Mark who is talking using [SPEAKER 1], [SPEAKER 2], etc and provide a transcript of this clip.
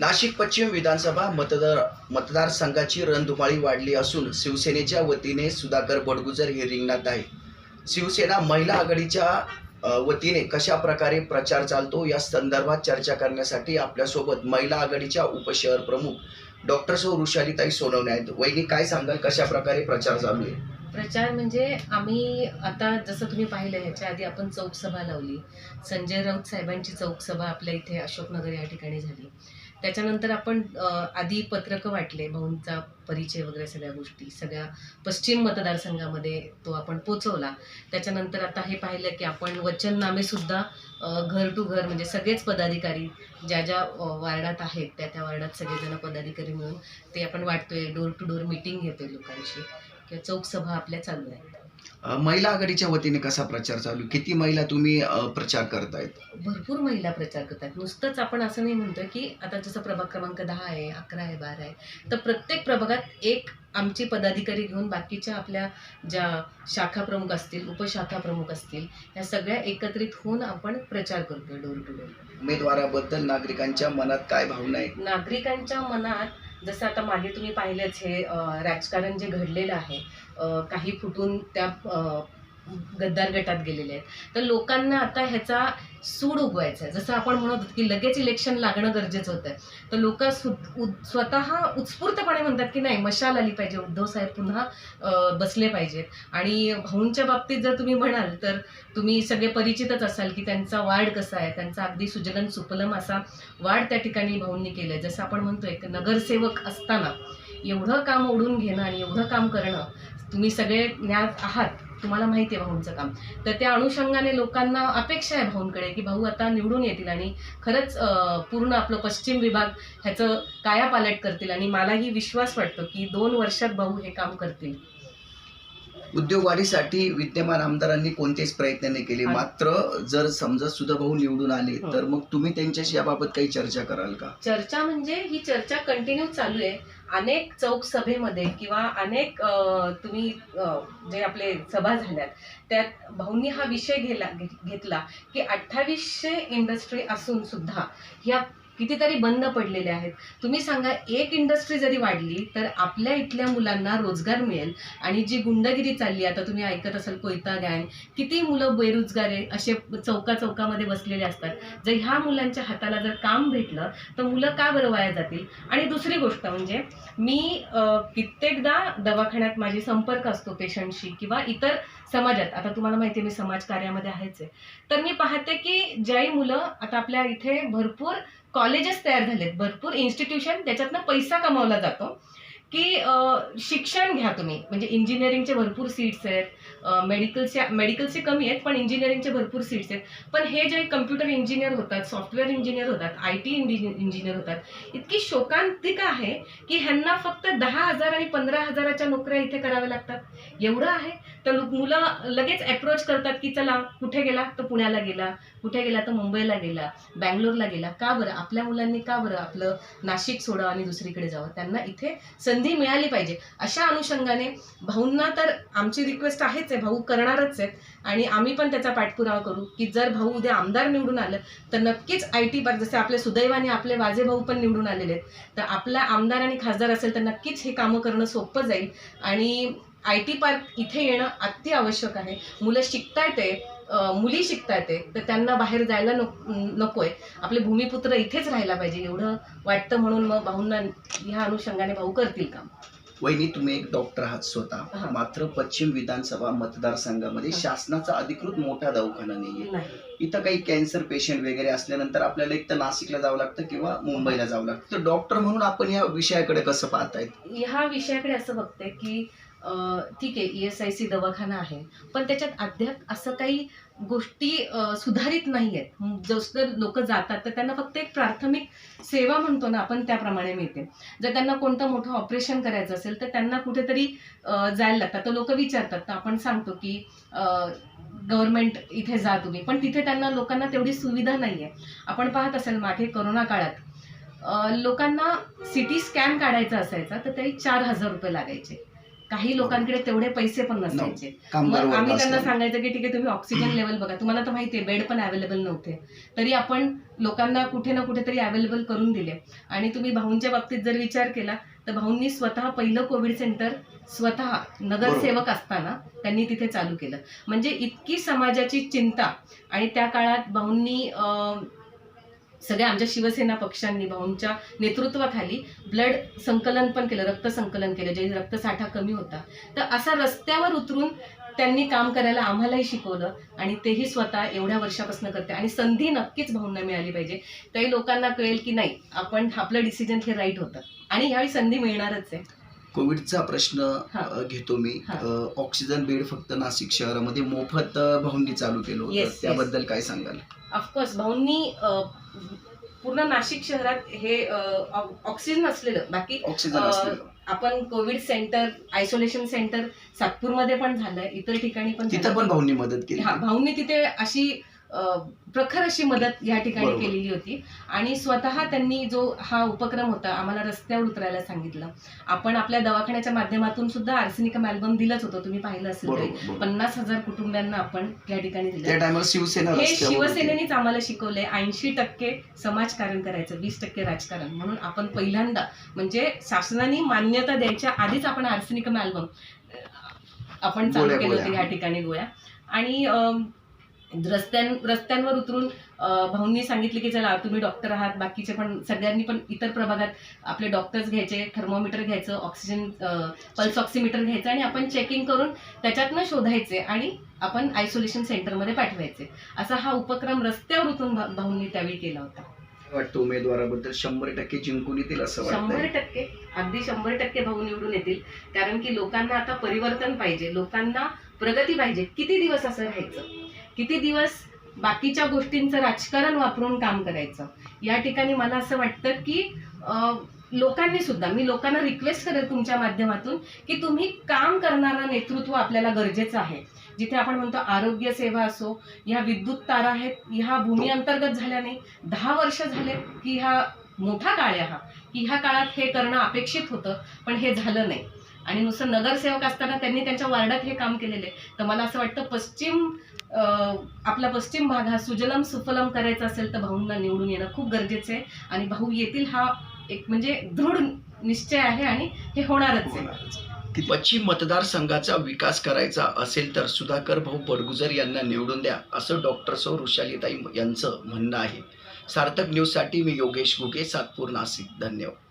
[SPEAKER 1] नाशिक पश्चिम विधानसभा मतदार मतदारसंघाची रणधुमाळी वाढली असून शिवसेनेच्या वतीने सुधाकर बडगुजर हे रिंगणात आहे. शिवसेना महिला आघाडीच्या वतीने कशा प्रकारे प्रचार चालतो या संदर्भात चर्चा करण्यासाठी आपल्यासोबत महिला आघाडीच्या उपशहर प्रमुख डॉक्टर सौ ऋषालीताई सोनवणे आहेत. वैनी काय सांगाल? कशा प्रकारे प्रचार चालू आहे?
[SPEAKER 2] प्रचार म्हणजे आम्ही आता जसं तुम्ही पाहिलं ह्याच्या आधी आपण चौकसभा लावली. संजय राऊत साहेबांची चौकसभा आपल्या इथे अशोकनगर या ठिकाणी झाली. त्याच्यानंतर आपण आधी पत्रकं वाटले भाऊंचा परिचय वगैरे सगळ्या गोष्टी सगळ्या पश्चिम मतदारसंघामध्ये तो आपण पोचवला. त्याच्यानंतर आता हे पाहिलं की आपण वचननामेसुद्धा घर टू घर म्हणजे सगळेच पदाधिकारी ज्या ज्या वार्डात आहेत त्या त्या वार्डात सगळेजण पदाधिकारी मिळून ते आपण वाटतोय डोर टू डोर मिटिंग घेतोय लोकांशी. किंवा चौक सभा आपल्या चालू आहेत?
[SPEAKER 1] महिला आघाडीच्या वतीने कसा प्रचार चालू? किती महिला तुम्ही अ, प्रचार करतायत?
[SPEAKER 2] भरपूर महिला प्रचार करतात. नुसतंच आपण असं नाही म्हणतोय की आता जसं प्रभाग क्रमांक दहा आहे अकरा आहे बारा आहे तर प्रत्येक प्रभागात एक आमची पदाधिकारी घेऊन बाकीच्या आपल्या ज्या शाखा प्रमुख असतील उपशाखा प्रमुख असतील या सगळ्या एकत्रित होऊन आपण प्रचार करतोय डोर टू डोर.
[SPEAKER 1] उमेदवाराबद्दल नागरिकांच्या मनात काय भावना आहे?
[SPEAKER 2] नागरिकांच्या मनात जसं आता मागे तुम्ही पाहिलंच हे राजकारण जे घडलेलं आहे काही फुटून त्या गद्दार गटात गेलेले आहेत. तर लोकांना आता ह्याचा सूड उगवायचा आहे. जसं आपण म्हणत होतो की लगेच इलेक्शन लागणं गरजेचं होतं. तर लोक स्वतः उत्स्फूर्तपणे म्हणतात की नाही मशाल आली पाहिजे उद्धव साहेब पुन्हा बसले पाहिजेत. आणि भाऊंच्या बाबतीत जर तुम्ही म्हणाल तर तुम्ही सगळे परिचितच असाल की त्यांचा वाढ कसा आहे. त्यांचा अगदी सुजलन सुपलम असा वाढ त्या ठिकाणी भाऊंनी केलंय जसं आपण म्हणतोय की नगरसेवक असताना एवढं काम ओढून घेणं आणि एवढं काम करणं तुम्ही सगळे ज्ञात आहात. तुम्हाला माहिती आहे भाऊंचं काम. तर त्या अनुषंगाने लोकांना अपेक्षा आहे भाऊंकडे की भाऊ आता निवडून येतील आणि खरंच अं, पूर्ण आपलं पश्चिम विभाग ह्याचं कायापालट करतील आणि मलाही विश्वास वाटतो की दोन वर्षात भाऊ हे काम करतील.
[SPEAKER 1] उद्योग वाढीसाठी विद्यमान आमदारांनी कोणतेच प्रयत्न नाही केले. मात्र जर समजा सुद्धा भाऊ निवडून आले
[SPEAKER 2] हं.
[SPEAKER 1] तर मग तुम्ही त्यांच्याशी याबाबत काही चर्चा कराल का?
[SPEAKER 2] चर्चा म्हणजे ही चर्चा कंटिन्यू चालू आहे. अनेक चौक सभेमध्ये किंवा अनेक तुम्ही जे आपले सभा झाल्यात त्यात भाऊंनी हा विषय घेला घेतला की अठ्ठावीसशे इंडस्ट्री असून सुद्धा ह्या कितीतरी बंद पडलेले आहेत. तुम्ही सांगा एक इंडस्ट्री जरी वाढली तर आपल्या इथल्या मुलांना रोजगार मिळेल. आणि जी गुंडगिरी चालली आता तुम्ही ऐकत असाल कोयता गँग किती मुलं बेरोजगार आहे असे चौका चौकामध्ये बसलेले असतात. जर ह्या मुलांच्या हाताला जर काम भेटलं तर मुलं का बरं वाया जातील? आणि दुसरी गोष्ट म्हणजे मी कित्येकदा दवाखान्यात माझे संपर्क असतो पेशंटशी किंवा इतर समाजात. आता तुम्हाला माहिती आहे मी समाज कार्यामध्ये आहेच आहे. तर मी पाहते की ज्याही मुलं आता आपल्या इथे भरपूर कॉलेजेस तयार झालेत. भरपूर इन्स्टिट्यूशन त्याच्यातनं पैसा कमावला जातो. की शिक्षण घ्या तुम्ही. म्हणजे इंजिनिअरिंगचे भरपूर सीट्स आहेत. मेडिकलचे मेडिकलचे कमी आहेत पण इंजिनिअरिंगचे भरपूर सीट्स आहेत. पण हे जे कम्प्युटर इंजिनियर होतात सॉफ्टवेअर इंजिनियर होतात आय टी इंजिनियर होतात इतकी शोकांतिक आहे की ह्यांना फक्त दहा हजार आणि पंधरा हजाराच्या नोकऱ्या इथे कराव्या लागतात. एवढं आहे? तर मुलं लगेच अप्रोच करतात की चला कुठे गेला? तर पुण्याला गेला. कुठे गेला? तर मुंबईला गेला. बँगलोरला गेला. का बरं? आपल्या मुलांनी का बरं आपलं नाशिक सोडा आणि दुसरीकडे जावं? त्यांना इथे संधी मिळाली पाहिजे. अशा अनुषंगाने भाऊंना तर आमची रिक्वेस्ट आहेच आहे भाऊ करणारच आहेत. आणि आम्ही पण त्याचा पाठपुरावा करू की जर भाऊ उद्या आमदार निवडून आलं तर नक्कीच आय टी पार्क जसे आपले सुदैवाने आपले वाजे भाऊ पण निवडून आलेले आहेत. तर आपला आमदार आणि खासदार असेल तर नक्कीच हे कामं करणं सोपं जाईल. आणि आय टी पार्क इथे येणं अति आवश्यक आहे. मुलं शिकता येते मुली शिकता येते तर त्यांना बाहेर जायला नको नकोय. आपले भूमिपुत्र इथेच राहायला पाहिजे एवढं वाटतं म्हणून मग भाऊंना ह्या अनुषंगाने भाऊ करतील काम.
[SPEAKER 1] वहिनी तुम्ही एक डॉक्टर आहात स्वतः. मात्र पश्चिम विधानसभा मतदारसंघामध्ये. शासनाचा अधिकृत मोठा दवाखाना नाहीये.
[SPEAKER 2] नाही.
[SPEAKER 1] इथं काही कॅन्सर पेशंट वगैरे असल्यानंतर आपल्याला एक तर नाशिकला जावं लागतं किंवा मुंबईला जावं लागतं. तर डॉक्टर म्हणून आपण या विषयाकडे कसं पाहतायत?
[SPEAKER 2] ह्या विषयाकडे असं बघते की ठीक आहे ई एस आय सी दवाखाना आहे पण त्याच्यात अद्याप असं काही गोष्टी सुधारित नाही आहेत जसं लोक जातात तर त्यांना फक्त एक प्राथमिक सेवा म्हणतो ना आपण त्याप्रमाणे मिळते. जर त्यांना कोणतं मोठं ऑपरेशन करायचं असेल तर त्यांना कुठेतरी जायला लागतात तर लोक विचारतात. तर आपण सांगतो की गव्हर्नमेंट इथे जा तुम्ही. पण तिथे त्यांना लोकांना तेवढी सुविधा नाही आहे आपण पाहत असेल मागे करोना काळात लोकांना सिटी स्कॅन काढायचा असायचा तर तरी चार हजार रुपये लागायचे. काही लोकांकडे तेवढे पैसे पण नसायचे. मग आम्ही त्यांना. सांगायचं की ठीक आहे तुम्ही ऑक्सिजन लेवल बघा. तुम्हाला तर माहिती आहे बेड पण अवेलेबल नव्हते. तरी आपण लोकांना कुठे ना कुठेतरी अवेलेबल करून दिले. आणि तुम्ही भाऊंच्या बाबतीत जर विचार केला तर भाऊंनी स्वतः पहिलं कोविड सेंटर स्वतः नगरसेवक असताना त्यांनी तिथे चालू केलं. म्हणजे इतकी समाजाची चिंता. आणि त्या काळात भाऊंनी सगळ्या आमच्या शिवसेना पक्षांनी भाऊंच्या नेतृत्वाखाली ब्लड संकलन पण केलं रक्त संकलन केलं जे रक्तसाठा कमी होता. तर असा रस्त्यावर उतरून त्यांनी काम करायला आम्हालाही शिकवलं आणि तेही स्वतः एवढ्या वर्षापासून करते. आणि संधी नक्कीच भाऊंना मिळाली पाहिजे. तरी लोकांना कळेल की नाही आपण आपलं डिसिजन हे राईट होतं. आणि ह्यावेळी संधी मिळणारच आहे.
[SPEAKER 1] कोविडचा प्रश्न घेतो मी. ऑक्सिजन बेड फक्त नाशिक शहरामध्ये मोफत भाऊंनी चालू केलं होतं. त्याबद्दल काय सांगाल?
[SPEAKER 2] ऑफकोर्स भाऊंनी पूर्ण नाशिक शहरात हे ऑक्सिजन असलेलं. बाकी
[SPEAKER 1] ऑक्सिजन
[SPEAKER 2] आपण कोविड सेंटर आयसोलेशन सेंटर सातपूरमध्ये पण झालंय इतर ठिकाणी पण
[SPEAKER 1] तिथं. पण भाऊंनी मदत केली.
[SPEAKER 2] हा भाऊंनी तिथे अशी प्रखर अशी मदत या ठिकाणी. केलेली होती आणि स्वतः त्यांनी जो हा उपक्रम होता आम्हाला रस्त्यावर उतरायला सांगितलं आपण आपल्या दवाखान्याच्या माध्यमातून सुद्धा आर्सेनिकम अल्बम दिलंच होतं तुम्ही पाहिलं असेल तरी. पन्नास हजार कुटुंबांना आपण या ठिकाणी दिलं हे. शिवसेनेनेच आम्हाला शिकवलंय ऐंशी टक्के समाजकारण करायचं वीस टक्के राजकारण म्हणून आपण पहिल्यांदा म्हणजे शासनाने मान्यता द्यायच्या आधीच आपण आर्सेनिकम अल्बम आपण चालू केलं होतं. या ठिकाणी गोळ्या आणि रस्त्यां रस्त्यांवर उतरून भाऊंनी सांगितले की चला तुम्ही डॉक्टर आहात बाकीचे पण सगळ्यांनी पण इतर प्रभागात आपले डॉक्टर्स घ्यायचे थर्मोमीटर घ्यायचं ऑक्सिजन पल्स ऑक्सिमीटर घ्यायचं आणि आपण चेकिंग करून त्याच्यातनं शोधायचे आणि आपण आयसोलेशन सेंटरमध्ये पाठवायचे. असा हा उपक्रम रस्त्यावर उतरून भाऊंनी त्यावेळी केला होता.
[SPEAKER 1] वाटतं उमेदवाराबद्दल? शंभर टक्के जिंकून येतील असं
[SPEAKER 2] शंभर टक्के. अगदी शंभर टक्के भाऊ निवडून येतील. कारण की लोकांना आता परिवर्तन पाहिजे. लोकांना प्रगती पाहिजे. किती दिवस असं राहायचं? किती दिवस बाकीच्या गोष्टींचं राजकारण वापरून काम करायचं? या ठिकाणी मला असं वाटतं की लोकांनी सुद्धा मी लोकांना रिक्वेस्ट करेल तुमच्या माध्यमातून की तुम्ही काम करणारं नेतृत्व आपल्याला गरजेचं आहे. जिथे आपण म्हणतो आरोग्य सेवा असो ह्या विद्युत तारा आहेत ह्या भूमी अंतर्गत झाल्या नाही दहा वर्ष झाले की ह्या मोठा काळ आहे हा. की ह्या काळात हे करणं अपेक्षित होतं पण हे झालं नाही. आणि नुसतं नगरसेवक असताना त्यांनी त्यांच्या वार्डात हे काम केलेले. तर मला असं वाटतं पश्चिम आपला पश्चिम भाग हा सुजलम सुफलम करायचा असेल तर भाऊंना निवडून येणं खूप गरजेचं आहे. आणि भाऊ येतील हा एक म्हणजे दृढ निश्चय आहे आणि हे होणारच आहे.
[SPEAKER 1] पश्चिम मतदारसंघाचा विकास करायचा असेल तर सुधाकर भाऊ बडगुजर यांना निवडून द्या असं डॉक्टर सौ ऋषालीताई यांचं म्हणणं आहे. सार्थक न्यूजसाठी मी योगेश गुगे सातपूर नाशिक. धन्यवाद.